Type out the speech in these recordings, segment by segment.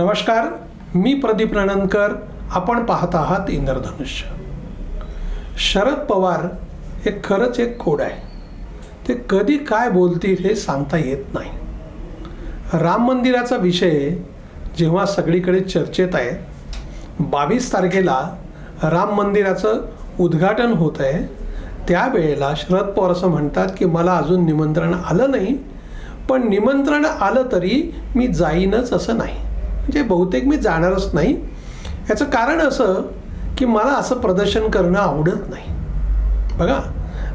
नमस्कार मी प्रदीप रणनकर आपण पाहत आहात इंद्रधनुष्य. शरद पवार हे खरंच एक खोड आहे. ते कधी काय बोलतील हे सांगता येत नाही. राम मंदिराचा विषय जेव्हा सगळीकडे चर्चेत आहे बावीस तारखेला राम मंदिराचं उद्घाटन होत आहे त्यावेळेला शरद पवार असं म्हणतात की मला अजून निमंत्रण आलं नाही पण निमंत्रण आलं तरी मी जाईनच असं नाही. म्हणजे बहुतेक मी जाणारच नाही. याचं कारण असं की मला असं प्रदर्शन करणं आवडत नाही. बघा.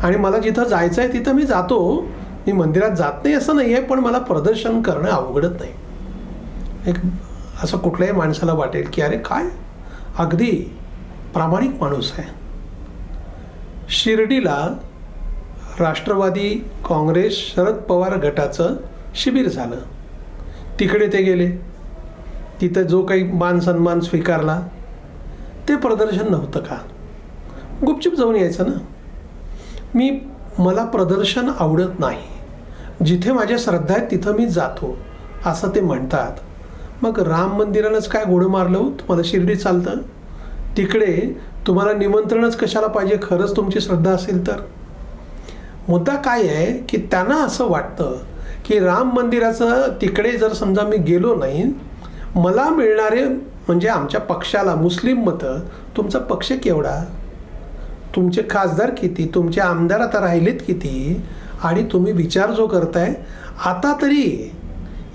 आणि मला जिथं जायचं आहे तिथं मी जातो. मी मंदिरात जात नाही असं नाही आहे पण मला प्रदर्शन करणं आवडत नाही. एक असं कुठल्याही माणसाला वाटेल की अरे काय? अगदी प्रामाणिक माणूस आहे. शिर्डीला राष्ट्रवादी काँग्रेस शरद पवार गटाचं शिबिर झालं. तिकडे ते गेले. तिथं जो काही मान सन्मान स्वीकारला ते प्रदर्शन नव्हतं का? गुपचूप जाऊन यायचं ना? मी मला प्रदर्शन आवडत नाही. जिथे माझ्या श्रद्धा आहेत तिथं मी जातो असं ते म्हणतात. मग राम मंदिरानंच काय घोडं मारलं हो? तुम्हाला शिर्डी चालतं? तिकडे तुम्हाला निमंत्रणच कशाला पाहिजे? खरंच तुमची श्रद्धा असेल तर. मुद्दा काय आहे की त्यांना असं वाटतं की राम मंदिराचं तिकडे जर समजा मी गेलो नाही मला मिळणारे म्हणजे आमच्या पक्षाला मुस्लिम मतं तुमचा पक्ष केवढा? तुमचे खासदार किती? तुमचे आमदार आता राहिलेत किती? आणि तुम्ही विचार जो करताय आता तरी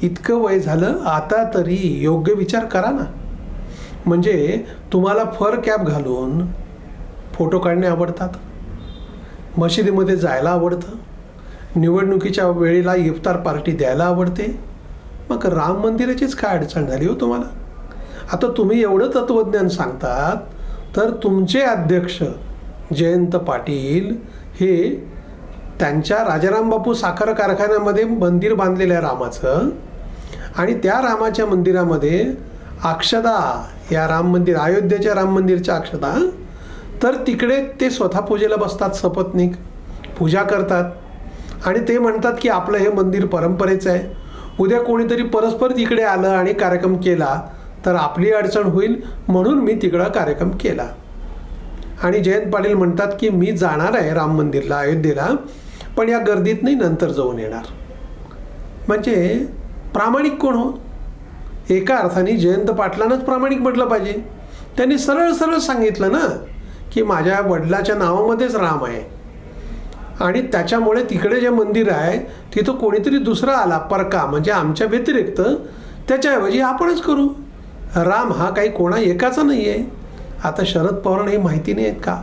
इतकं वय झालं आता तरी योग्य विचार करा ना. म्हणजे तुम्हाला फर कॅप घालून फोटो काढणे आवडतात. मशिदीमध्ये जायला आवडतं. निवडणुकीच्या वेळेला इफ्तार पार्टी द्यायला आवडते. मग राम मंदिराचीच काय अडचण झाली हो तुम्हाला? आता तुम्ही एवढं तत्त्वज्ञान सांगतात तर तुमचे अध्यक्ष जयंत पाटील हे त्यांच्या राजाराम बापू साखर कारखान्यामध्ये मंदिर बांधलेलं आहे रामाचं आणि त्या रामाच्या मंदिरामध्ये अक्षदा या राम मंदिर अयोध्येच्या राम मंदिरच्या अक्षदा तर तिकडे ते स्वतः पूजेला बसतात सपत्निक. पूजा करतात. आणि ते म्हणतात की आपलं हे मंदिर परंपरेचं आहे. उद्या कोणीतरी परस्पर तिकडे आलं आणि कार्यक्रम केला तर आपली अडचण होईल म्हणून मी तिकडं कार्यक्रम केला. आणि जयंत पाटील म्हणतात की मी जाणार आहे राम मंदिरला अयोध्येला पण या गर्दीत नाही नंतर जाऊन येणार. म्हणजे प्रामाणिक कोण हो? एका अर्थाने जयंत पाटलांनाच प्रामाणिक म्हटलं पाहिजे. त्यांनी सरळ सरळ सांगितलं ना की माझ्या वडिलाच्या नावामध्येच राम आहे. आणि त्याच्यामुळे तिकडे जे मंदिर आहे तिथं कोणीतरी दुसरा आला परका म्हणजे आमच्या व्यतिरिक्त त्याच्याऐवजी आपणच करू. राम हा काही कोणा एकाचा नाही आहे आता शरद पवारांना हे माहिती नाही आहेत का?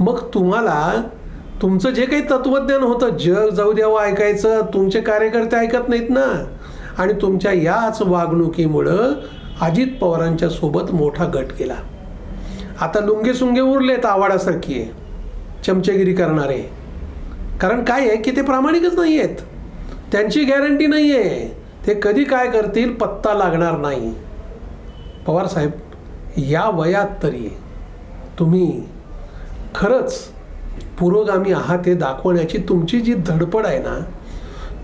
मग तुम्हाला तुमचं जे काही तत्त्वज्ञान होतं जग जाऊ द्यावं ऐकायचं तुमचे कार्यकर्ते ऐकत नाहीत ना. आणि तुमच्या याच वागणुकीमुळं अजित पवारांच्या सोबत मोठा गट गेला आता लुंगे सुंगे उरलेत आवाडासारखी आहे चमचेगिरी करणारे. कारण काय आहे की ते प्रामाणिकच नाही आहेत. त्यांची गॅरंटी नाही आहे. ते कधी काय करतील पत्ता लागणार नाही. पवारसाहेब या वयात तरी तुम्ही खरंच पुरोगामी आहात हे दाखवण्याची तुमची जी धडपड आहे ना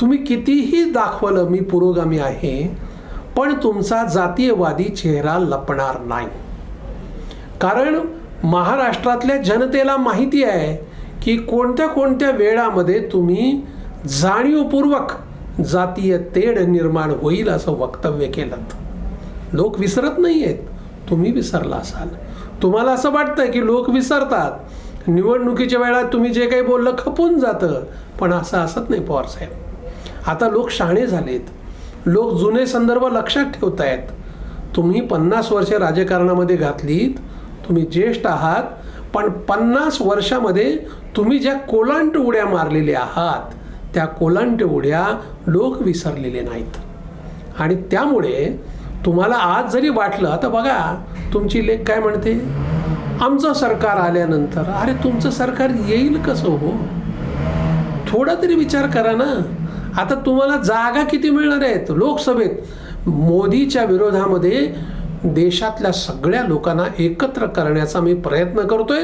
तुम्ही कितीही दाखवलं मी पुरोगामी आहे पण तुमचा जातीयवादी चेहरा लपणार नाही. कारण महाराष्ट्रातल्या जनतेला माहिती आहे की कोणत्या कोणत्या वेळामध्ये तुम्ही जाणीवपूर्वक जातीय तेढ निर्माण होईल असं वक्तव्य केलं लोक विसरत नाही आहेत तुम्ही विसरला असाल. तुम्हाला असं वाटतं की लोक विसरतात. निवडणुकीच्या वेळात तुम्ही जे काही बोललं खपून जातं. पण असं असत नाही पवारसाहेब आता लोक शाणे झालेत. लोक जुने संदर्भ लक्षात ठेवत आहेत तुम्ही पन्नास वर्ष राजकारणामध्ये घातलीत. तुम्ही ज्येष्ठ आहात पण पन्नास वर्षामध्ये तुम्ही ज्या कोलांट उड्या मारलेल्या आहात त्या कोलांट उड्या लोक विसरलेले नाहीत. आणि त्यामुळे तुम्हाला आज जरी वाटलं आता बघा तुमची लेख काय म्हणते? आमचं सरकार आल्यानंतर अरे तुमचं सरकार येईल कसं हो? थोडा तरी विचार करा ना. आता तुम्हाला जागा किती मिळणार आहेत? लोकसभेत. मोदीच्या विरोधामध्ये देशातल्या सगळ्या लोकांना एकत्र करण्याचा मी प्रयत्न करतोय.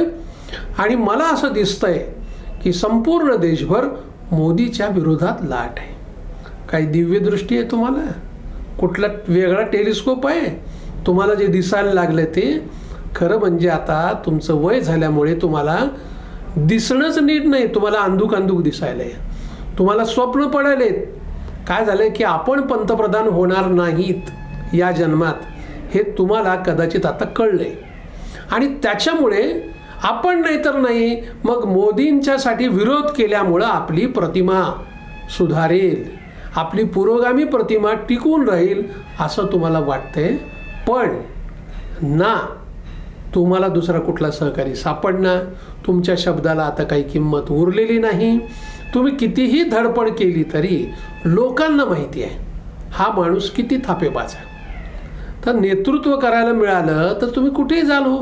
आणि मला असं दिसतंय की संपूर्ण देशभर मोदीच्या विरोधात लाट आहे. काही दिव्यदृष्टी आहे तुम्हाला? कुठला वेगळा टेलिस्कोप आहे? तुम्हाला जे दिसायला लागलं ते खरं म्हणजे आता तुमचं वय झाल्यामुळे तुम्हाला दिसणंच नीट नाही. तुम्हाला अंधुक अंधुक दिसायला आहे तुम्हाला स्वप्न पडायलेत. काय झालं की आपण पंतप्रधान होणार नाहीत या जन्मात. हे तुम्हाला कदाचित आता कळलंय आणि त्याच्यामुळे आपण नाही तर नाही मग मोदींच्यासाठी विरोध केल्यामुळं आपली प्रतिमा सुधारेल आपली पुरोगामी प्रतिमा टिकून राहील असं तुम्हाला वाटतंय. पण ना तुम्हाला दुसरा कुठला सहकारी सापडणार? तुमच्या शब्दाला आता काही किंमत उरलेली नाही. तुम्ही कितीही धडपड केली तरी लोकांना माहिती आहे हा माणूस किती थापेबाज आहे. तर नेतृत्व करायला मिळालं तर तुम्ही कुठेही जाल हो.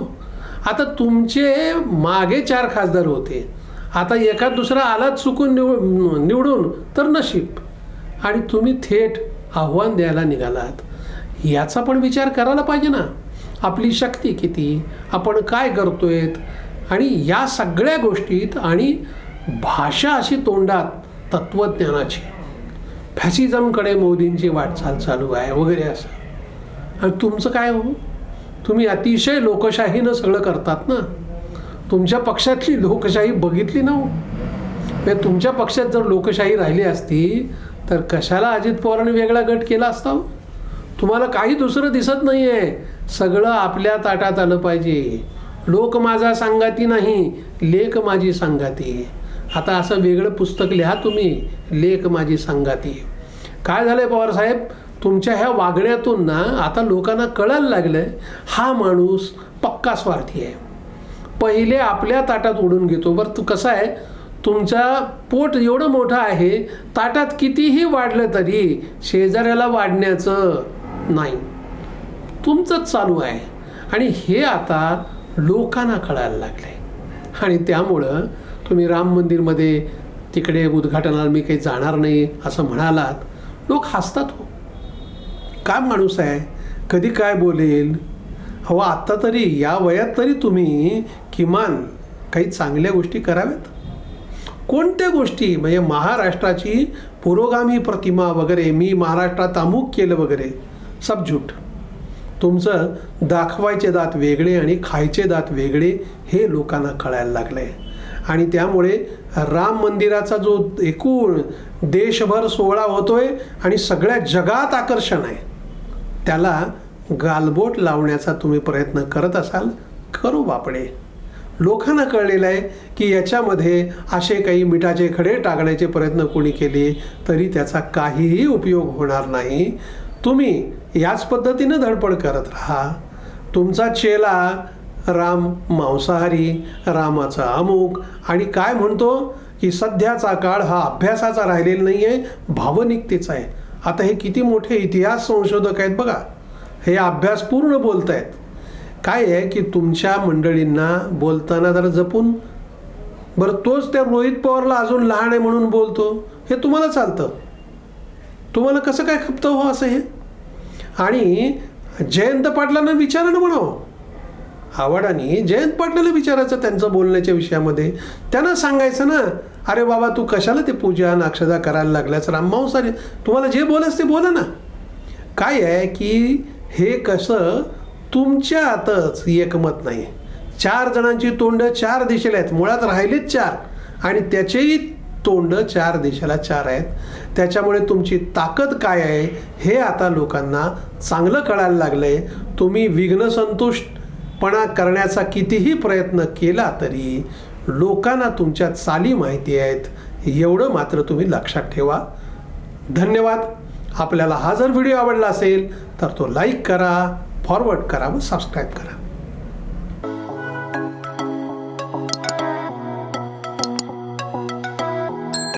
आता तुमचे मागे चार खासदार होते. आता एखाद दुसरा आलात चुकून निव निवडून तर नशीब. आणि तुम्ही थेट आव्हान द्यायला निघालात. याचा पण विचार करायला पाहिजे ना. आपली शक्ती किती? आपण काय करतोय आणि या सगळ्या गोष्टीत आणि भाषा अशी तोंडात तत्त्वज्ञानाची फॅसिझमकडे मोदींची वाटचाल चालू आहे वगैरे असं. आणि तुमचं काय हो? तुम्ही अतिशय लोकशाहीनं सगळं करतात ना? तुमच्या पक्षातली लोकशाही बघितली ना हो? म्हणजे तुमच्या पक्षात जर लोकशाही राहिली असती तर कशाला अजित पवारांनी वेगळा गट केला असता हो? तुम्हाला काही दुसरं दिसत नाही आहे सगळं आपल्या ताटात आलं पाहिजे. लोक माझा सांगाती नाही लेख माझी सांगाती. आता असं वेगळं पुस्तक लिहा तुम्ही लेख माझी सांगाती. काय झालंय पवार साहेब तुमच्या ह्या वागण्यातून ना आता लोकांना कळायला लागलं हा माणूस पक्का स्वार्थी आहे. पहिले आपल्या ताटात उडून घेतो. बरं तू कसं आहे? तुमचा पोट एवढं मोठं आहे ताटात कितीही वाढलं तरी शेजाऱ्याला वाढण्याचं नाही. तुमचंच चालू आहे. आणि हे आता लोकांना कळायला लागलं आहे आणि त्यामुळं तुम्ही राम मंदिरमध्ये तिकडे उद्घाटनाला मी काही जाणार नाही असं म्हणालात लोक हसतात हो. काय माणूस आहे? कधी काय बोलेल? हो आत्ता तरी या वयात तरी तुम्ही किमान काही चांगल्या गोष्टी कराव्यात? कोणत्या गोष्टी? म्हणजे महाराष्ट्राची पुरोगामी प्रतिमा वगैरे मी महाराष्ट्रात अमुक केलं वगैरे सब झूट तुमचं दाखवायचे दात वेगळे आणि खायचे दात वेगळे हे लोकांना कळायला लागलं आहे आणि त्यामुळे राम मंदिराचा जो एकूण देशभर सोहळा होतोय आणि सगळ्या जगात आकर्षण आहे. त्याला गालबोट लावण्याचा तुम्ही प्रयत्न करत असाल करू बापडे. लोकांना कळलेलं आहे की याच्यामध्ये असे काही मिठाचे खडे टाकण्याचे प्रयत्न कोणी केले तरी त्याचा काहीही उपयोग होणार नाही. तुम्ही याच पद्धतीनं धडपड करत राहा. तुमचा चेला राम मांसाहारी रामाचा अमुक आणि काय म्हणतो की सध्याचा काळ हा अभ्यासाचा राहिलेला नाही आहे भावनिकतेचा आहे. आता हे किती मोठे इतिहास संशोधक आहेत बघा. हे अभ्यास पूर्ण बोलत आहेत काय आहे की तुमच्या मंडळींना बोलताना जरा जपून बरं तोच त्या रोहित पवारला अजून लहान आहे म्हणून बोलतो हे तुम्हाला चालतं. तुम्हाला कसं काय खपतं हो असं हे? आणि जयंत पाटलांना विचारा म्हणावं. आवडाने जयंत पाटलाला विचारायचं त्यांचं बोलण्याच्या विषयामध्ये. त्यांना सांगायचं ना अरे बाबा तू कशाला ते पूजा अक्षदा करायला लागल्यास? राममांसारी तुम्हाला जे बोलायचं ते बोला ना. काय आहे की हे कसं तुमच्या आतच एकमत नाही चार जणांची तोंड चार दिशेला आहेत. मुळात राहिलेच चार. आणि त्याचेही तोंड चार दिशेला चार आहेत. त्याच्यामुळे तुमची ताकद काय आहे हे आता लोकांना चांगलं कळायला लागलं आहे तुम्ही विघ्नसंतुष्टपणा करण्याचा कितीही प्रयत्न केला तरी लोकांना तुमच्या चाली माहिती आहेत एवढं मात्र तुम्ही लक्षात ठेवा. धन्यवाद. आपल्याला हा जर व्हिडिओ आवडला असेल तर तो लाईक करा फॉरवर्ड करा व सबस्क्राईब करा.